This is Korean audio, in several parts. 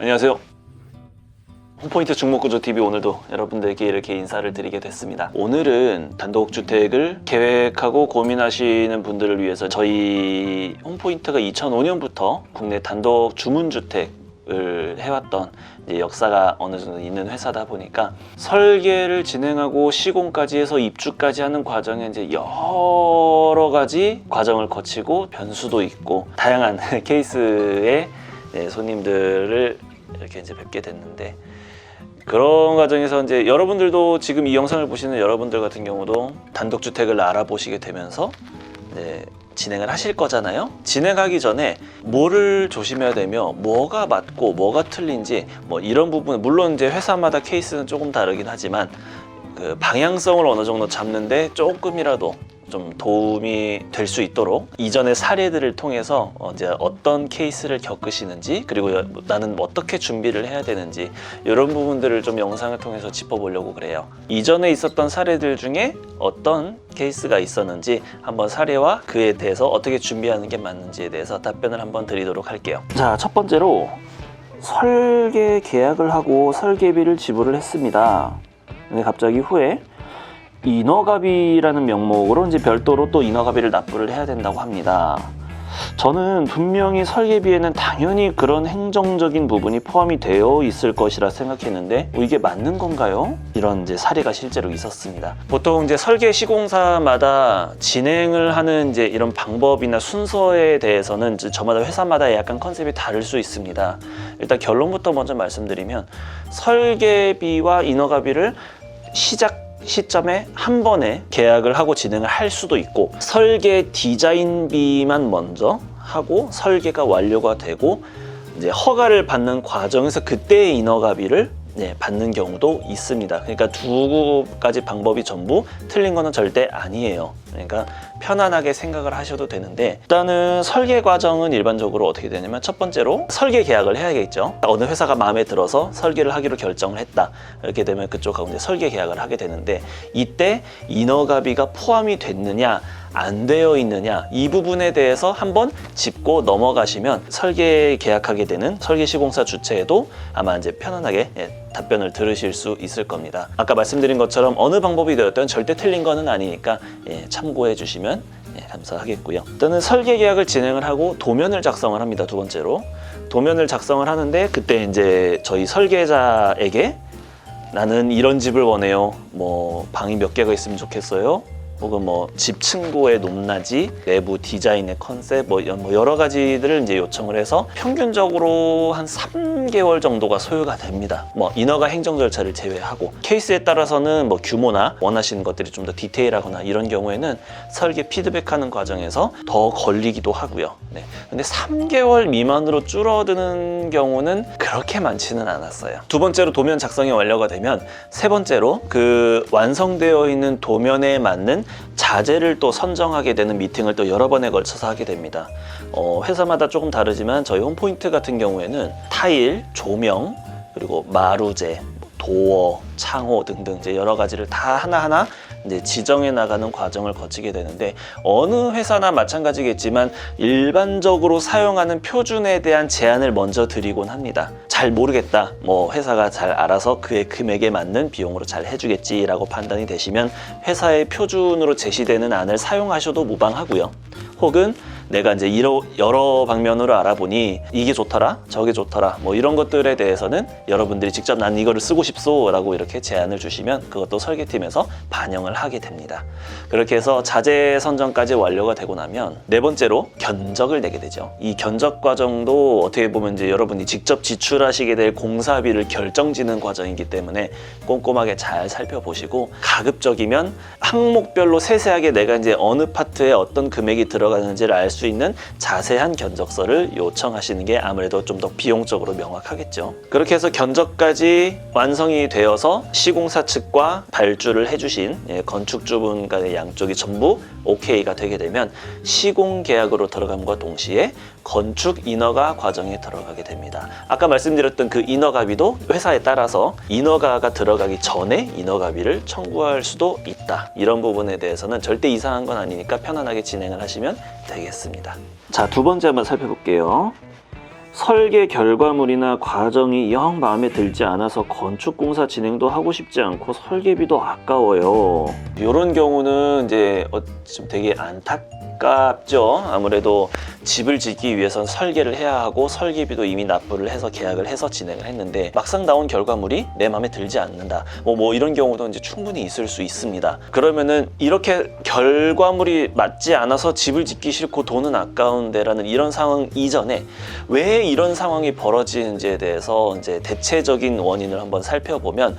안녕하세요. 홈포인트 중목구조TV 오늘도 여러분들께 이렇게 인사를 드리게 됐습니다. 오늘은 단독주택을 계획하고 고민하시는 분들을 위해서 저희 홈포인트가 2005년부터 국내 단독 주문주택 을 해왔던 이제 역사가 어느 정도 있는 회사다 보니까 설계를 진행하고 시공까지 해서 입주까지 하는 과정에 이제 여러 가지 과정을 거치고 변수도 있고 다양한 케이스의 네, 손님들을 이렇게 이제 뵙게 됐는데 그런 과정에서 이제 여러분들도 지금 이 영상을 보시는 여러분들 같은 경우도 단독주택을 알아보시게 되면서 이제 진행을 하실 거잖아요. 진행하기 전에 뭐를 조심해야 되며 뭐가 맞고 뭐가 틀린지 뭐 이런 부분 물론 이제 회사마다 케이스는 조금 다르긴 하지만 그 방향성을 어느 정도 잡는데 조금이라도 좀 도움이 될 수 있도록 이전의 사례들을 통해서 어, 이제 어떤 케이스를 겪으시는지 그리고 여- 나는 어떻게 준비를 해야 되는지 이런 부분들을 좀 영상을 통해서 짚어보려고 그래요. 이전에 있었던 사례들 중에 어떤 케이스가 있었는지 한번 사례와 그에 대해서 어떻게 준비하는 게 맞는지에 대해서 답변을 한번 드리도록 할게요. 자, 첫 번째로 설계 계약을 하고 설계비를 지불을 했습니다. 근데 갑자기 후에 인허가비라는 명목으로 이제 별도로 또 인허가비를 납부를 해야 된다고 합니다. 저는 분명히 설계비에는 당연히 그런 행정적인 부분이 포함이 되어 있을 것이라 생각했는데 어, 이게 맞는 건가요? 이런 이제 사례가 실제로 있었습니다. 보통 이제 설계 시공사마다 진행을 하는 이제 이런 방법이나 순서에 대해서는 저마다 회사마다 약간 컨셉이 다를 수 있습니다. 일단 결론부터 먼저 말씀드리면 설계비와 인허가비를 시작 시점에 한 번에 계약을 하고 진행을 할 수도 있고 설계 디자인비만 먼저 하고 설계가 완료가 되고 이제 허가를 받는 과정에서 그때의 인허가비를 네, 받는 경우도 있습니다. 그러니까 두 가지 방법이 전부 틀린 거는 절대 아니에요. 그러니까 편안하게 생각을 하셔도 되는데 일단은 설계 과정은 일반적으로 어떻게 되냐면 첫 번째로 설계 계약을 해야겠죠. 어느 회사가 마음에 들어서 설계를 하기로 결정을 했다. 이렇게 되면 그쪽하고 이제 설계 계약을 하게 되는데 이때 인허가비가 포함이 됐느냐 안 되어 있느냐 이 부분에 대해서 한번 짚고 넘어가시면 설계 계약하게 되는 설계 시공사 주체에도 아마 이제 편안하게 예, 답변을 들으실 수 있을 겁니다. 아까 말씀드린 것처럼 어느 방법이 되었든 절대 틀린 거는 아니니까 예, 참고해 주시면 예, 감사하겠고요. 일단은 설계 계약을 진행을 하고 도면을 작성을 합니다. 두 번째로 도면을 작성을 하는데 그때 이제 저희 설계자에게 나는 이런 집을 원해요. 뭐 방이 몇 개가 있으면 좋겠어요. 혹은 뭐 집 층고의 높낮이, 내부 디자인의 컨셉, 뭐 여- 뭐 여러 가지들을 이제 요청을 해서 평균적으로 한 3개월 정도가 소요가 됩니다. 뭐 인허가 행정 절차를 제외하고 케이스에 따라서는 뭐 규모나 원하시는 것들이 좀 더 디테일하거나 이런 경우에는 설계 피드백하는 과정에서 더 걸리기도 하고요. 네. 근데 3개월 미만으로 줄어드는 경우는 그렇게 많지는 않았어요. 두 번째로 도면 작성이 완료가 되면 세 번째로 그 완성되어 있는 도면에 맞는 자재를 또 선정하게 되는 미팅을 또 여러 번에 걸쳐서 하게 됩니다. 어, 회사마다 조금 다르지만 저희 홈포인트 같은 경우에는 타일, 조명, 그리고 마루제, 도어, 창호 등등 이제 여러 가지를 다 하나하나 이제 지정해 나가는 과정을 거치게 되는데 어느 회사나 마찬가지겠지만 일반적으로 사용하는 표준에 대한 제한을 먼저 드리곤 합니다. 잘 모르겠다. 뭐 회사가 잘 알아서 그의 금액에 맞는 비용으로 잘 해주겠지라고 판단이 되시면 회사의 표준으로 제시되는 안을 사용하셔도 무방하고요. 혹은 내가 이제 여러, 여러 방면으로 알아보니 이게 좋더라, 저게 좋더라, 뭐 이런 것들에 대해서는 여러분들이 직접 난 이거를 쓰고 싶소 라고 이렇게 제안을 주시면 그것도 설계팀에서 반영을 하게 됩니다. 그렇게 해서 자재 선정까지 완료가 되고 나면 네 번째로 견적을 내게 되죠. 이 견적 과정도 어떻게 보면 이제 여러분이 직접 지출하시게 될 공사비를 결정지는 과정이기 때문에 꼼꼼하게 잘 살펴보시고 가급적이면 항목별로 세세하게 내가 이제 어느 파트에 어떤 금액이 들어가는지를 알수 있는 자세한 견적서를 요청하시는 게 아무래도 좀 더 비용적으로 명확하겠죠. 그렇게 해서 견적까지 완성이 되어서 시공사 측과 발주를 해주신 예, 건축주분 간의 양쪽이 전부 오케이가 되게 되면 시공 계약으로 들어감과 동시에 건축 인허가 과정에 들어가게 됩니다. 아까 말씀드렸던 그 인허가비도 회사에 따라서 인허가가 들어가기 전에 인허가비를 청구할 수도 있다. 이런 부분에 대해서는 절대 이상한 건 아니니까 편안하게 진행을 하시면 되겠습니다. 자, 두 번째 한번 살펴볼게요. 설계 결과물이나 과정이 영 마음에 들지 않아서 건축 공사 진행도 하고 싶지 않고 설계비도 아까워요. 이런 경우는 이제 어, 좀 되게 안타 깝죠. 아무래도 집을 짓기 위해선 설계를 해야 하고 설계비도 이미 납부를 해서 계약을 해서 진행을 했는데 막상 나온 결과물이 내 마음에 들지 않는다. 뭐, 뭐 이런 경우도 이제 충분히 있을 수 있습니다. 그러면은 이렇게 결과물이 맞지 않아서 집을 짓기 싫고 돈은 아까운데라는 이런 상황 이전에 왜 이런 상황이 벌어지는지에 대해서 이제 대체적인 원인을 한번 살펴보면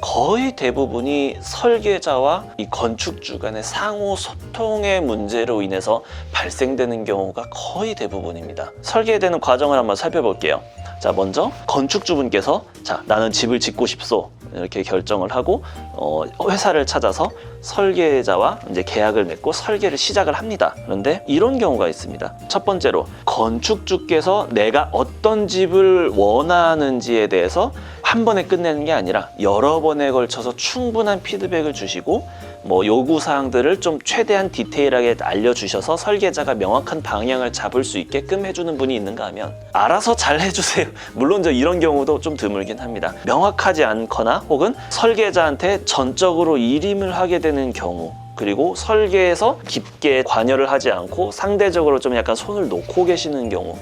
거의 대부분이 설계자와 이 건축주 간의 상호 소통의 문제로 인해서 발생되는 경우가 거의 대부분입니다. 설계되는 과정을 한번 살펴볼게요. 자, 먼저 건축주분께서 자, 나는 집을 짓고 싶소. 이렇게 결정을 하고 어, 회사를 찾아서 설계자와 이제 계약을 맺고 설계를 시작을 합니다. 그런데 이런 경우가 있습니다. 첫 번째로 건축주께서 내가 어떤 집을 원하는지에 대해서 한 번에 끝내는 게 아니라 여러 번에 걸쳐서 충분한 피드백을 주시고 뭐 요구 사항들을 좀 최대한 디테일하게 알려주셔서 설계자가 명확한 방향을 잡을 수 있게끔 해주는 분이 있는가 하면 알아서 잘 해주세요. 물론 저 이런 경우도 좀 드물긴 합니다. 명확하지 않거나 혹은 설계자한테 전적으로 일임을 하게 되는 경우 그리고 설계에서 깊게 관여를 하지 않고 상대적으로 좀 약간 손을 놓고 계시는 경우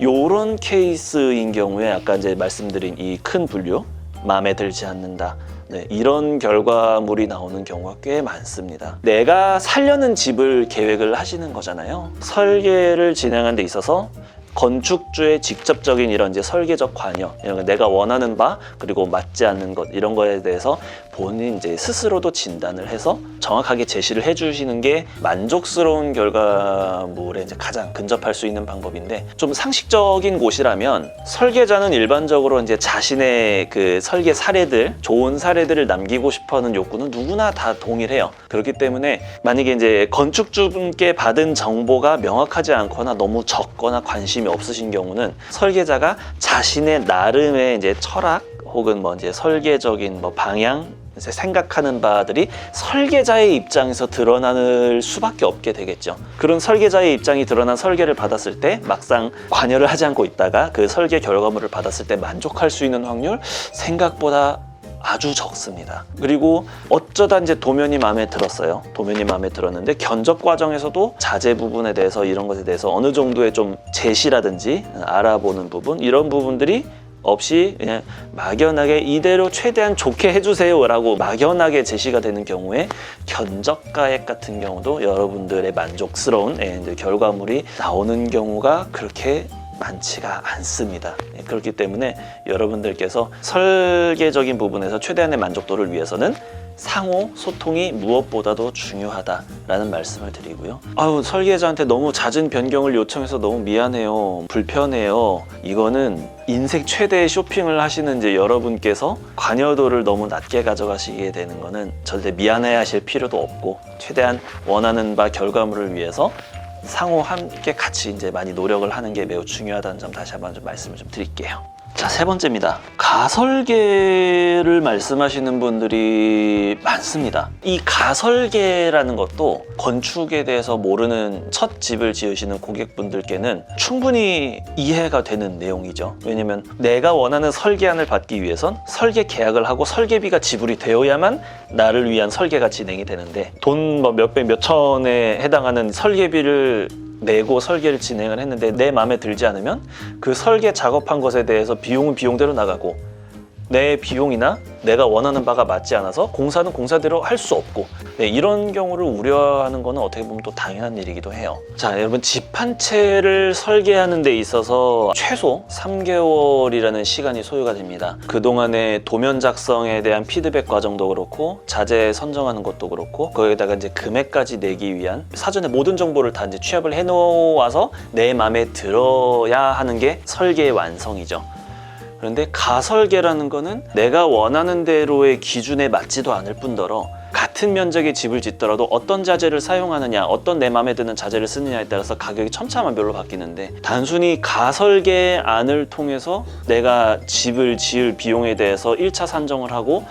요런 케이스인 경우에 아까 이제 말씀드린 이 큰 분류 마음에 들지 않는다 네, 이런 결과물이 나오는 경우가 꽤 많습니다. 내가 살려는 집을 계획을 하시는 거잖아요. 설계를 진행하는 데 있어서 건축주의 직접적인 이런 이제 설계적 관여, 이런 거 내가 원하는 바 그리고 맞지 않는 것 이런 거에 대해서 본인 이제 스스로도 진단을 해서 정확하게 제시를 해주시는 게 만족스러운 결과물에 이제 가장 근접할 수 있는 방법인데 좀 상식적인 곳이라면 설계자는 일반적으로 이제 자신의 그 설계 사례들, 좋은 사례들을 남기고 싶어하는 욕구는 누구나 다 동일해요. 그렇기 때문에 만약에 이제 건축주분께 받은 정보가 명확하지 않거나 너무 적거나 관심이 없으신 경우는 설계자가 자신의 나름의 이제 철학 혹은 뭐 이제 설계적인 뭐 방향 생각하는 바들이 설계자의 입장에서 드러나는 수밖에 없게 되겠죠. 그런 설계자의 입장이 드러난 설계를 받았을 때 막상 관여를 하지 않고 있다가 그 설계 결과물을 받았을 때 만족할 수 있는 확률 생각보다 아주 적습니다. 그리고 어쩌다 이제 도면이 마음에 들었어요. 도면이 마음에 들었는데 견적 과정에서도 자재 부분에 대해서 이런 것에 대해서 어느 정도의 좀 제시라든지 알아보는 부분 이런 부분들이 없이 그냥 막연하게 이대로 최대한 좋게 해주세요라고 막연하게 제시가 되는 경우에 견적가액 같은 경우도 여러분들의 만족스러운 예, 결과물이 나오는 경우가 그렇게 많지가 않습니다. 예, 그렇기 때문에 여러분들께서 설계적인 부분에서 최대한의 만족도를 위해서는 상호 소통이 무엇보다도 중요하다라는 말씀을 드리고요. 아유 설계자한테 너무 잦은 변경을 요청해서 너무 미안해요, 불편해요. 이거는 인생 최대의 쇼핑을 하시는 이제 여러분께서 관여도를 너무 낮게 가져가시게 되는 거는 절대 미안해 하실 필요도 없고 최대한 원하는 바 결과물을 위해서 상호 함께 같이 이제 많이 노력을 하는 게 매우 중요하다는 점 다시 한번 좀 말씀을 좀 드릴게요. 자, 세 번째입니다. 가설계를 말씀하시는 분들이 많습니다. 이 가설계라는 것도 건축에 대해서 모르는 첫 집을 지으시는 고객분들께는 충분히 이해가 되는 내용이죠. 왜냐면 내가 원하는 설계안을 받기 위해선 설계 계약을 하고 설계비가 지불이 되어야만 나를 위한 설계가 진행이 되는데 돈뭐 몇백 몇천에 해당하는 설계비를 내고 설계를 진행을 했는데 내 마음에 들지 않으면 그 설계 작업한 것에 대해서 비용은 비용대로 나가고 내 비용이나 내가 원하는 바가 맞지 않아서 공사는 공사대로 할 수 없고 네, 이런 경우를 우려하는 거는 어떻게 보면 또 당연한 일이기도 해요. 자 여러분 집 한 채를 설계하는 데 있어서 최소 3개월이라는 시간이 소요가 됩니다. 그동안의 도면 작성에 대한 피드백 과정도 그렇고 자재 선정하는 것도 그렇고 거기에다가 이제 금액까지 내기 위한 사전에 모든 정보를 다 이제 취합을 해 놓아서 내 마음에 들어야 하는 게 설계의 완성이죠. 그런데 가설계라는 거는 내가 원하는 대로의 기준에 맞지도 않을 뿐더러 같은 면적의 집을 짓더라도 어떤 자재를 사용하느냐, 어떤 내 마음에 드는 자재를 쓰느냐에 따라서 가격이 천차만별로 바뀌는데 단순히 가설계안을 통해서 내가 집을 지을 비용에 대해서 1차 산정을 하고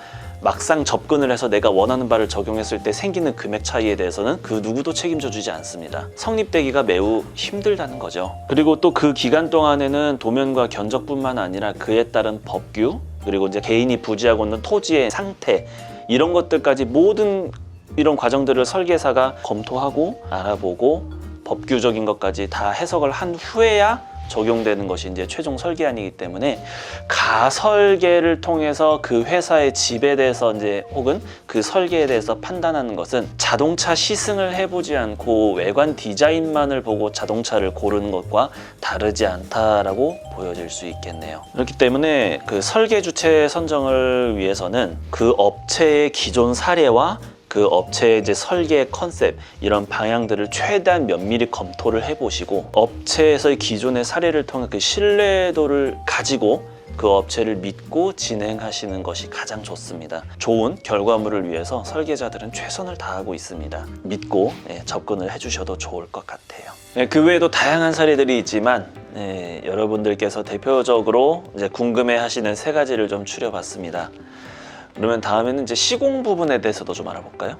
막상 접근을 해서 내가 원하는 바를 적용했을 때 생기는 금액 차이에 대해서는 그 누구도 책임져 주지 않습니다. 성립되기가 매우 힘들다는 거죠. 그리고 또 그 기간 동안에는 도면과 견적뿐만 아니라 그에 따른 법규 그리고 이제 개인이 부지하고 있는 토지의 상태 이런 것들까지 모든 이런 과정들을 설계사가 검토하고 알아보고 법규적인 것까지 다 해석을 한 후에야 적용되는 것이 이제 최종 설계안이기 때문에 가설계를 통해서 그 회사의 집에 대해서 이제 혹은 그 설계에 대해서 판단하는 것은 자동차 시승을 해보지 않고 외관 디자인만을 보고 자동차를 고르는 것과 다르지 않다라고 보여질 수 있겠네요. 그렇기 때문에 그 설계 주체 선정을 위해서는 그 업체의 기존 사례와 그 업체의 이제 설계 컨셉 이런 방향들을 최대한 면밀히 검토를 해보시고 업체에서의 기존의 사례를 통해 그 신뢰도를 가지고 그 업체를 믿고 진행하시는 것이 가장 좋습니다. 좋은 결과물을 위해서 설계자들은 최선을 다하고 있습니다. 믿고 예, 접근을 해주셔도 좋을 것 같아요. 예, 그 외에도 다양한 사례들이 있지만 예, 여러분들께서 대표적으로 이제 궁금해하시는 세 가지를 좀 추려봤습니다. 그러면 다음에는 이제 시공 부분에 대해서도 좀 알아볼까요?